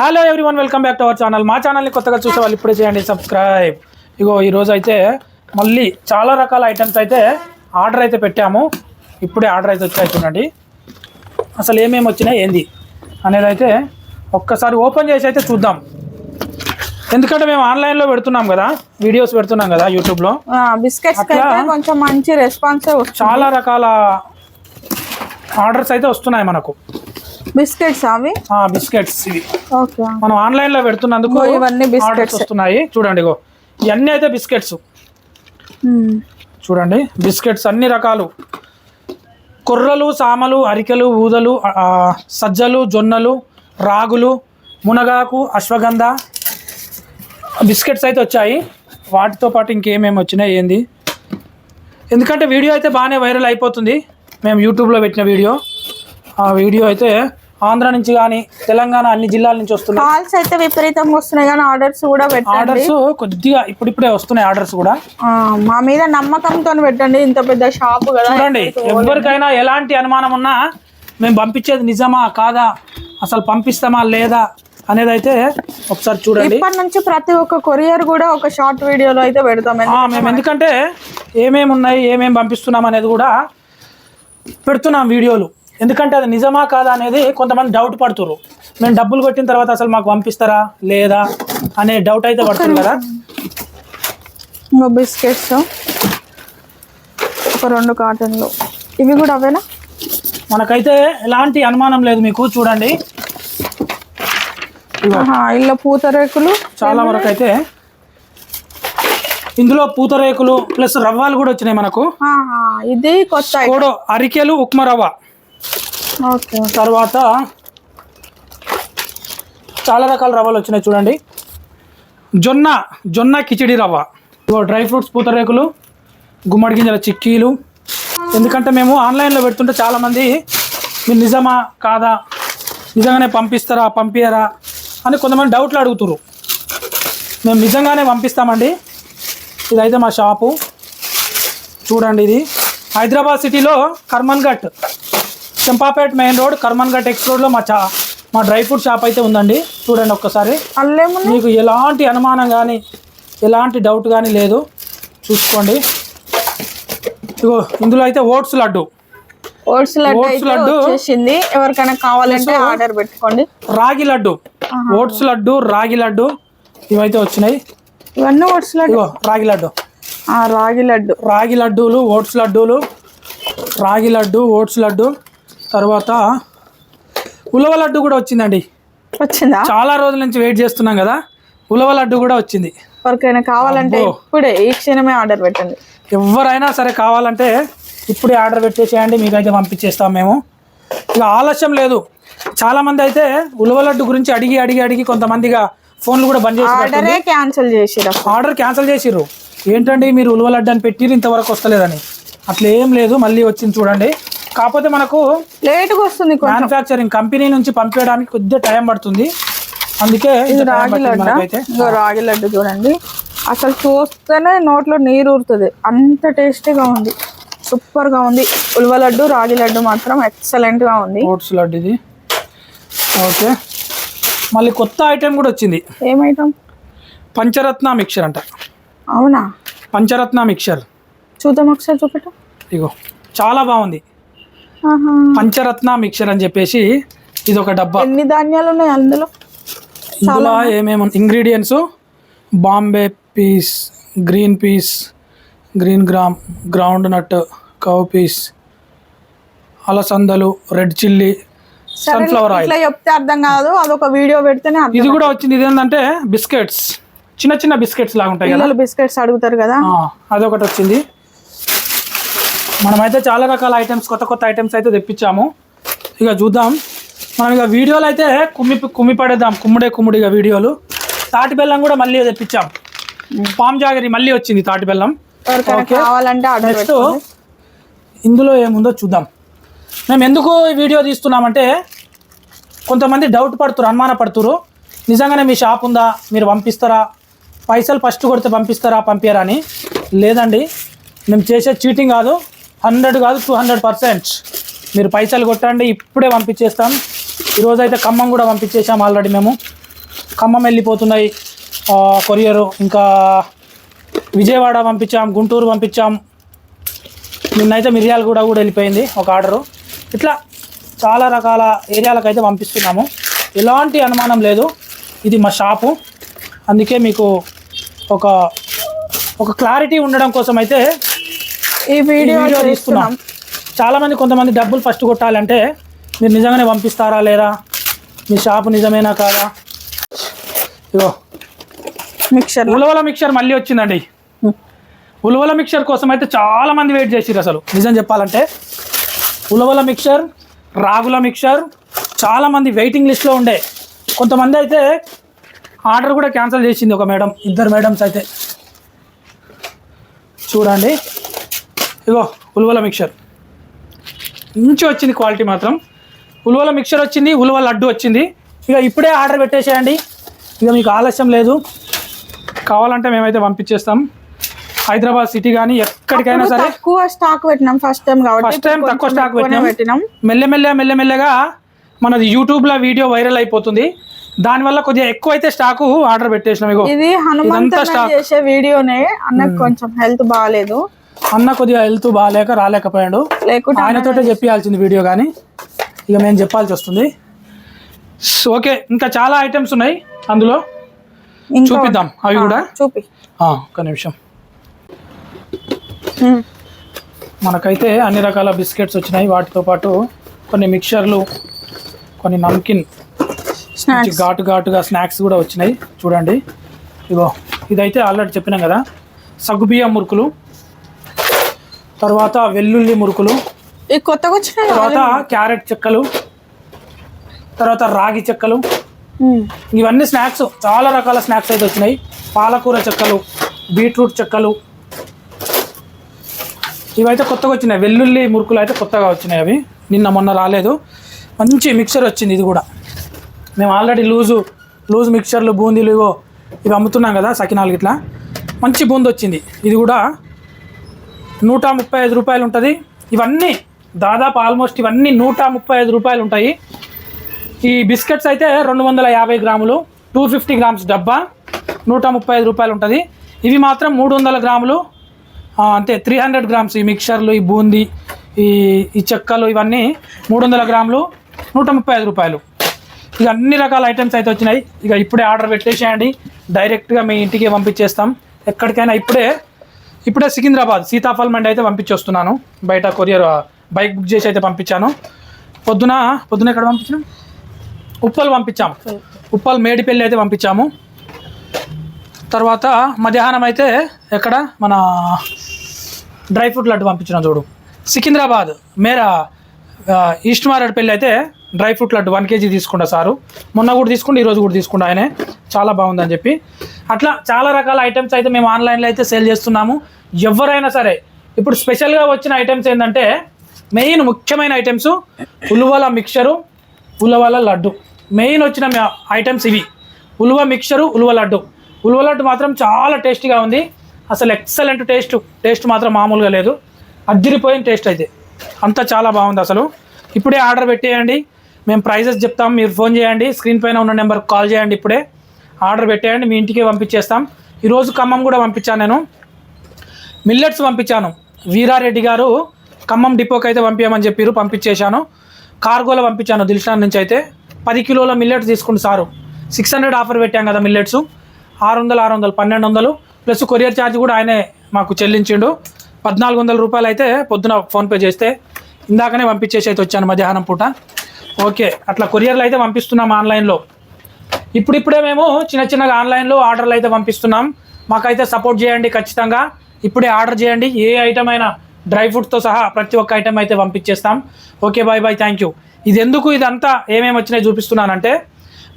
Hello everyone welcome back to our channel మా ఛానల్ని కొత్తగా చూసే వాళ్ళు ఇప్పుడే చేయండి సబ్స్క్రైబ్ ఇగో ఈరోజు అయితే మళ్ళీ చాలా రకాల ఐటమ్స్ అయితే ఆర్డర్ అయితే పెట్టాము. ఇప్పుడే ఆర్డర్ అయితే వచ్చాయి చూడండి. అసలు ఏమేమి వచ్చినాయి ఏంది అనేది అయితే ఒక్కసారి ఓపెన్ చేసి అయితే చూద్దాం. ఎందుకంటే మేము ఆన్లైన్లో పెడుతున్నాం కదా వీడియోస్ పెడుతున్నాం కదా యూట్యూబ్లో బిస్కెట్స్ కొంచెం మంచి రెస్పాన్స్ చాలా రకాల ఆర్డర్స్ అయితే వస్తున్నాయి మనకు. బిస్కెట్స్ అవి? బిస్కెట్స్ ఇవి. ఓకే. మనం ఆన్లైన్లో పెడుతున్నందుకు ఇవన్నీ. ఆర్డర్స్ వస్తున్నాయి. చూడండి ఇగో ఇవన్నీ అయితే బిస్కెట్స్. చూడండి బిస్కెట్స్ అన్ని రకాలు. కొర్రలు సామలు అరికెలు ఊదలు సజ్జలు జొన్నలు రాగులు మునగాకు అశ్వగంధ బిస్కెట్స్ అయితే వచ్చాయి. వాటితో పాటు ఇంకేమేమి వచ్చినాయి ఏంది? ఎందుకంటే వీడియో అయితే బాగానే వైరల్ అయిపోతుంది. మేము యూట్యూబ్లో పెట్టిన వీడియో. ఆ వీడియో అయితే ఆంధ్ర నుంచి కానీ తెలంగాణ అన్ని జిల్లాల నుంచి వస్తున్నాయి. కాల్స్ అయితే విపరీతంగా వస్తున్నాయి కానీ ఆర్డర్స్ కూడా పెట్టండి. ఆర్డర్స్ కొద్దిగా ఇప్పుడిప్పుడే వస్తున్నాయి ఆర్డర్స్ కూడా. మా మీద నమ్మకంతో పెట్టండి. ఇంత పెద్ద షాప్ కదా. చూడండి ఎవరికైనా ఎలాంటి అనుమానం ఉన్నా మేము పంపించేది నిజమా కాదా అసలు పంపిస్తామా లేదా అనేది అయితే ఒకసారి చూడండి. ఇప్పటి నుంచి ప్రతి ఒక్క కొరియర్ కూడా ఒక షార్ట్ వీడియోలో అయితే పెడతాం. మేము ఎందుకంటే ఏమేమి ఉన్నాయి ఏమేమి పంపిస్తున్నాం అనేది కూడా పెడుతున్నాం వీడియోలు. ఎందుకంటే అది నిజమా కాదా అనేది కొంతమంది డౌట్ పడుతున్నారు మేము డబ్బులు కొట్టిన తర్వాత అసలు మాకు పంపిస్తారా? లేదా? అనే డౌట్ అయితే పడుతుంది కదా. బిస్కెట్స్. ఒక రెండు కార్టన్లు ఇవి కూడా అవేనా? మనకైతే ఎలాంటి అనుమానం లేదు మీకు చూడండి. ఇలా పూతరేకులు. చాలా వరకు అయితే ఇందులో పూతరేకులు ప్లస్ రవ్వలు కూడా వచ్చినాయి మనకు. ఇది కొత్త అరికెలు ఉప్మా రవ్వ. తర్వాత చాలా రకాల రవ్వలు వచ్చినాయి చూడండి. జొన్న జొన్న కిచిడి రవ్వ. ఇగో డ్రై ఫ్రూట్స్ పూతరేకులు గుమ్మడి గింజల చిక్కీలు. ఎందుకంటే మేము ఆన్లైన్లో పెడుతుంటే చాలామంది మీరు నిజమా? కాదా? నిజంగానే పంపిస్తారా? పంపించరా అని కొంతమంది డౌట్లు అడుగుతురు మేము నిజంగానే పంపిస్తామండి. ఇదైతే మా షాపు. చూడండి ఇది. హైదరాబాద్ సిటీలో Karmanghat. Champapet main road Karmanghat X రోడ్లో మా చా మా డ్రై ఫ్రూట్ షాప్ అయితే ఉందండి. చూడండి ఒక్కసారి. మీకు ఎలాంటి అనుమానం కానీ ఎలాంటి డౌట్ కానీ లేదు. చూసుకోండి. ఇగో ఇందులో అయితే oats laddu. Oats laddu oats laddu. వచ్చేసింది. ఎవరికైనా కావాలంటే ఆర్డర్ పెట్టుకోండి. రాగి లడ్డు. ఓట్స్ లడ్డు రాగి లడ్డు ఇవైతే వచ్చినాయి. ఇవన్నీ ఓట్స్ లడ్డు? రాగి లడ్డు. రాగి లడ్డు. రాగి లడ్డూలు ఓట్స్ లడ్డూలు రాగి లడ్డు ఓట్స్ లడ్డు. తర్వాత ఉలవ లడ్డు కూడా వచ్చిందండి. వచ్చిందా? చాలా రోజుల నుంచి వెయిట్ చేస్తున్నాం కదా ఉలవ లడ్డు కూడా వచ్చింది. ఎవరికైనా కావాలంటే. ఇప్పుడే ఈ క్షణమే ఆర్డర్ పెట్టండి. ఎవరైనా సరే కావాలంటే ఇప్పుడే ఆర్డర్ పెట్టేసేయండి మీకైతే పంపించేస్తాం మేము. ఇక ఆలస్యం లేదు. చాలామంది అయితే ఉలవ లడ్డు గురించి అడిగి అడిగి అడిగి కొంతమందిగా ఫోన్లు కూడా బంద్ చేసి ఆర్డరే క్యాన్సిల్ చేసిరా ఆర్డర్ క్యాన్సిల్ చేసిర్రు. ఏంటండి మీరు ఉలవ లడ్డు అని పెట్టిర్రు ఇంతవరకు వస్తలేదని. అట్లా ఏం లేదు మళ్ళీ వచ్చింది చూడండి. కాకపోతే మనకు లేట్గా వస్తుంది కొంచెం. మ్యానుఫ్యాక్చరింగ్ కంపెనీ నుంచి పంపించడానికి కొద్దిగా టైం పడుతుంది. అందుకే ఇది రాగి లడ్డు. ఇగో రాగి లడ్డు చూడండి. అసలు చూస్తేనే నోట్లో నీరు ఊరుతుంది. అంత టేస్టీగా ఉంది. సూపర్గా ఉంది. ఉల్వ లడ్డు రాగి లడ్డు మాత్రం ఎక్సలెంట్గా ఉంది. ఓట్స్ లడ్డు ఇది. ఓకే. మళ్ళీ కొత్త ఐటెం కూడా వచ్చింది. ఏమైటం పంచరత్న మిక్చర్ అంట. అవునా? పంచరత్న మిక్చర్. చూద్దాం ఒకసారి చూపెట్టు. ఇగో చాలా బాగుంది. పంచరత్న మిక్చర్ అని చెప్పేసి ఇది ఒక డబ్బా. ఎన్ని ధాన్యాలు ఉన్నాయి అందులో? ఇందులో ఏమేమి ingredients Bombay peas green peas green gram groundnut cow peas అలసందలు రెడ్ చిల్లీ సన్ఫ్లవర్ ఆయిల్ చెప్తే అర్థం కాదు అదొక వీడియో పెడితేనే ఇది కూడా వచ్చింది ఇది ఏంటంటే బిస్కెట్స్ చిన్న చిన్న బిస్కెట్స్ లాగా ఉంటాయి కదా బిస్కెట్స్ అడుగుతారు కదా. అదొకటి వచ్చింది. మనమైతే చాలా రకాల ఐటమ్స్ కొత్త కొత్త ఐటమ్స్ అయితే తెప్పించాము. ఇక చూద్దాం. మనం ఇక వీడియోలు అయితే కుమ్మి కుమ్మి పడేద్దాం. కుమ్ముడే కుమ్ముడిగా వీడియోలు. తాటి బెల్లం కూడా మళ్ళీ తెప్పించాం. పామ్ జాగరి మళ్ళీ వచ్చింది తాటి బెల్లం. నెక్స్ట్ ఇందులో ఏముందో చూద్దాం. మేము ఎందుకు ఈ వీడియో తీస్తున్నామంటే కొంతమంది డౌట్ పడుతురు అనుమాన పడుతురు నిజంగానే మీ షాప్ ఉందా? మీరు పంపిస్తారా? పైసలు ఫస్ట్ కొడితే పంపిస్తారా పంపించరా అని? లేదండి. మేము చేసే చీటింగ్ కాదు. హండ్రెడ్ కాదు టూ హండ్రెడ్ పర్సెంట్ మీరు పైసలు కొట్టండి ఇప్పుడే పంపించేస్తాం. ఈరోజు అయితే ఖమ్మం కూడా పంపించేసాం ఆల్రెడీ మేము. ఖమ్మం వెళ్ళిపోతున్నాయి. కొరియరు ఇంకా విజయవాడ పంపించాం గుంటూరు పంపించాం. నిన్నైతే మిర్యాల కూడా కూడా వెళ్ళిపోయింది ఒక ఆర్డరు ఇట్లా చాలా రకాల ఏరియాలకైతే పంపిస్తున్నాము. ఎలాంటి అనుమానం లేదు. ఇది మా షాపు. అందుకే మీకు ఒక ఒక క్లారిటీ ఉండడం కోసం అయితే ఈ వీడియో చేస్తున్నాం. చాలామంది కొంతమంది డబ్బులు ఫస్ట్ కొట్టాలంటే మీరు నిజంగానే పంపిస్తారా లేదా? మీ షాపు నిజమేనా కాదా? ఇగో. మిక్చర్ ఉలవల మిక్చర్ మళ్ళీ వచ్చిందండి. ఉలవల మిక్చర్ కోసం అయితే చాలా మంది వెయిట్ చేసిర్రు అసలు. నిజం చెప్పాలంటే ఉలవల మిక్చర్ రాగుల మిక్చర్ చాలా మంది వెయిటింగ్ లిస్ట్లో ఉండే. కొంతమంది అయితే ఆర్డర్ కూడా క్యాన్సిల్ చేసింది ఒక మేడం ఇద్దరు మేడమ్స్ అయితే. చూడండి. ఇగో ఉలవల మిక్చర్. మంచి వచ్చింది క్వాలిటీ మాత్రం. ఉలవల మిక్చర్ వచ్చింది ఉలవ లడ్డు వచ్చింది. ఇక ఇప్పుడే ఆర్డర్ పెట్టేసేయండి. ఇక మీకు ఆలస్యం లేదు. కావాలంటే మేమైతే పంపించేస్తాం. హైదరాబాద్ సిటీ కానీ ఎక్కడికైనా సరే తక్కువ స్టాక్ పెట్టినాం ఫస్ట్ టైం కాబట్టి ఫస్ట్ టైం తక్కువ స్టాక్ పెట్టినాం. మెల్లమెల్ల మెల్లమెల్లగా మనది యూట్యూబ్లో వీడియో వైరల్ అయిపోతుంది. దానివల్ల కొద్దిగా ఎక్కువ అయితే స్టాకు ఆర్డర్ పెట్టేసినాం ఇగో. ఇది హనుమంత్. చేసే వీడియోనే. అన్నకు కొంచెం హెల్త్ బాగాలేదు. అన్న కొద్దిగా హెల్త్ బాగాలేక రాలేకపోయాడు. లేకుంటే ఆయనతోటే చెప్పాల్సింది వీడియో కానీ. ఇక మేము చెప్పాల్సి వస్తుంది. ఓకే ఇంకా చాలా ఐటమ్స్ ఉన్నాయి అందులో. చూపిద్దాం. అవి కూడా? చూపి. ఆ, ఒక్క నిమిషం. మనకైతే అన్ని రకాల బిస్కెట్స్ వచ్చినాయి. వాటితో పాటు కొన్ని మిక్చర్లు కొన్ని నమ్కిన్ ఘాటు ఘాటుగా స్నాక్స్ కూడా వచ్చినాయి. చూడండి. ఇగో ఇదైతే ఆల్రెడీ చెప్పినాం కదా. సగ్గుబియ్యం మురుకులు. తర్వాత వెల్లుల్లి మురుకులు కొత్తగా వచ్చిన తర్వాత క్యారెట్ చెక్కలు తర్వాత రాగి చెక్కలు. ఇవన్నీ స్నాక్స్ చాలా రకాల స్నాక్స్ అయితే వచ్చినాయి. పాలకూర చెక్కలు బీట్రూట్ చెక్కలు. ఇవైతే కొత్తగా వచ్చినాయి. వెల్లుల్లి మురుకులు అయితే కొత్తగా వచ్చినాయి అవి. నిన్న మొన్న రాలేదు. మంచి మిక్చర్ వచ్చింది ఇది కూడా. మేము ఆల్రెడీ లూజు లూజ్ మిక్చర్లు బూందీలు ఇవో ఇవి అమ్ముతున్నాం కదా సకినాలు ఇట్లా మంచి బూంది వచ్చింది. ఇది కూడా నూట ముప్పై ఐదు రూపాయలు ఉంటుంది ఇవన్నీ దాదాపు ఆల్మోస్ట్ ఇవన్నీ నూట ముప్పై ఐదు రూపాయలు ఉంటాయి ఈ బిస్కెట్స్ అయితే రెండు వందల యాభై గ్రాములు టూ ఫిఫ్టీ గ్రామ్స్ డబ్బా నూట ముప్పై ఐదు రూపాయలు ఉంటుంది ఇవి మాత్రం మూడు వందల గ్రాములు అంతే త్రీ హండ్రెడ్ గ్రామ్స్ ఈ మిక్చర్లు ఈ బూందీ ఈ ఈ చెక్కలు ఇవన్నీ మూడు వందల గ్రాములు నూట ముప్పై ఐదు రూపాయలు. ఇక అన్ని రకాల ఐటమ్స్ అయితే వచ్చినాయి. ఇక ఇప్పుడే ఆర్డర్ పెట్టేసేయండి. డైరెక్ట్గా మీ ఇంటికి పంపించేస్తాం. ఎక్కడికైనా ఇప్పుడే ఇప్పుడే సికింద్రాబాద్ సీతాఫల్ మండి అయితే పంపించొస్తున్నాను. బయట కొరియర్ బైక్ బుక్ చేసి అయితే పంపించాను. పొద్దున పొద్దున ఎక్కడ పంపించాను ఉప్పల్ పంపించాము ఉప్పల్. మేడిపల్లి అయితే పంపించాము. తర్వాత మధ్యాహ్నం అయితే ఎక్కడ? మన డ్రై ఫ్రూట్ లడ్డు పంపించిన చూడు. సికింద్రాబాద్ మేరా ఈస్ట్ మారేడుపల్లి అయితే dry fruit laddu one KG తీసుకుంటా సారు. మొన్న కూడా తీసుకుంటే ఈరోజు కూడా తీసుకుంటా ఆయనే చాలా బాగుందని చెప్పి. అట్లా చాలా రకాల ఐటమ్స్ అయితే మేము ఆన్లైన్లో అయితే సేల్ చేస్తున్నాము. ఎవరైనా సరే ఇప్పుడు స్పెషల్గా వచ్చిన ఐటమ్స్ ఏంటంటే మెయిన్ ముఖ్యమైన ఐటమ్స్ ఉలువల మిక్చరు ఉలవల లడ్డు. మెయిన్ వచ్చిన ఐటమ్స్ ఇవి. ఉలువ మిక్చరు ఉలువ లడ్డు. ఉలువ లడ్డు మాత్రం చాలా టేస్టీగా ఉంది. అసలు ఎక్సలెంట్ టేస్ట్ టేస్ట్ మాత్రం మామూలుగా లేదు. అద్దిరిపోయిన టేస్ట్ అయితే. అంతా చాలా బాగుంది అసలు. ఇప్పుడే ఆర్డర్ పెట్టేయండి. మేము ప్రైజెస్ చెప్తాం. మీరు ఫోన్ చేయండి. స్క్రీన్ పైన ఉన్న నెంబర్కి కాల్ చేయండి ఇప్పుడే. ఆర్డర్ పెట్టేయండి. మీ ఇంటికే పంపించేస్తాం. ఈరోజు ఖమ్మం కూడా పంపించాను నేను. మిల్లెట్స్ పంపించాను. వీరారెడ్డి గారు ఖమ్మం డిపోకి అయితే పంపించమని చెప్పారు పంపించేశాను. కార్గోలో పంపించాను దిల్షాన్ నుంచి అయితే. పది కిలోల మిల్లెట్స్ తీసుకుంటు సారు. సిక్స్ హండ్రెడ్ ఆఫర్ పెట్టాం కదా మిల్లెట్స్ ఆరు వందలు ఆరు వందలు పన్నెండు వందలు. ప్లస్ కొరియర్ ఛార్జ్ కూడా ఆయనే మాకు చెల్లించిండు. పద్నాలుగు వందల రూపాయలు అయితే పొద్దున ఫోన్పే చేస్తే ఇందాకనే పంపించేసి అయితే వచ్చాను మధ్యాహ్నం పూట. ఓకే అట్లా కొరియర్లు అయితే పంపిస్తున్నాం ఆన్లైన్లో. ఇప్పుడిప్పుడే మేము చిన్న చిన్నగా ఆన్లైన్లో ఆర్డర్లు అయితే పంపిస్తున్నాం. మాకైతే సపోర్ట్ చేయండి ఖచ్చితంగా. ఇప్పుడే ఆర్డర్ చేయండి. ఏ ఐటమ్ అయినా డ్రై ఫ్రూట్స్తో సహా ప్రతి ఒక్క ఐటమ్ అయితే పంపించేస్తాం. Okay bye bye thank you. ఇది ఎందుకు ఇదంతా ఏమేమి వచ్చినాయి చూపిస్తున్నానంటే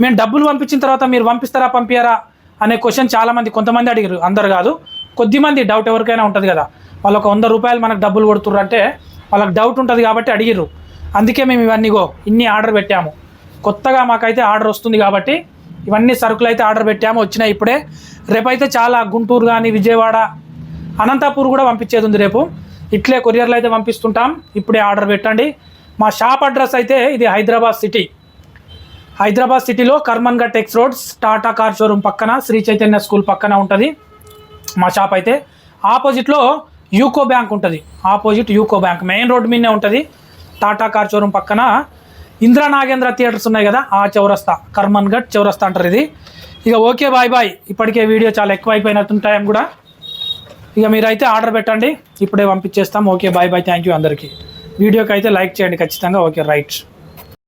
మేము డబ్బులు పంపించిన తర్వాత మీరు పంపిస్తారా పంపించారా అనే క్వశ్చన్ చాలామంది కొంతమంది అడిగారు. అందరు కాదు. కొద్దిమంది డౌట్ ఎవరికైనా ఉంటుంది కదా. వాళ్ళొక వంద రూపాయలు మనకు డబ్బులు కొడుతుర్రు అంటే వాళ్ళకి డౌట్ ఉంటుంది కాబట్టి అడిగిర్రు. అందుకే మేము ఇవన్నీగో ఇన్ని ఆర్డర్ పెట్టాము. కొత్తగా మాకైతే ఆర్డర్ వస్తుంది కాబట్టి ఇవన్నీ సరుకులు అయితే ఆర్డర్ పెట్టాము వచ్చినాయి ఇప్పుడే. రేపైతే చాలా గుంటూరు కానీ విజయవాడ అనంతపూర్ కూడా పంపించేది ఉంది రేపు. ఇట్లే కొరియర్లు అయితే పంపిస్తుంటాం ఇప్పుడే ఆర్డర్ పెట్టండి. మా షాప్ అడ్రస్ అయితే ఇది హైదరాబాద్ సిటీ. హైదరాబాద్ సిటీలో కర్మన్ టెక్స్ రోడ్స్ టాటా కార్ షోరూమ్ పక్కన శ్రీ చైతన్య స్కూల్ పక్కన ఉంటుంది మా షాప్ అయితే. ఆపోజిట్లో యూకో బ్యాంక్ ఉంటుంది. Opposite UCO bank main road మీదనే ఉంటుంది. టాటా కార్ షోరూమ్ పక్కన ఇందిరా నాగేంద్ర థియేటర్స్ ఉన్నాయి కదా ఆ చౌరస్తా కర్మన్ ఘట్ చౌరస్తా అంటారు ఇది. ఇక ఓకే బాయ్ బాయ్. ఇప్పటికే వీడియో చాలా ఎక్కువ అయిపోయినట్టు టైం కూడా. ఇక మీరైతే ఆర్డర్ పెట్టండి ఇప్పుడే పంపించేస్తాం. Okay bye bye. Thank you అందరికీ. వీడియోకి అయితే లైక్ చేయండి ఖచ్చితంగా. Okay right.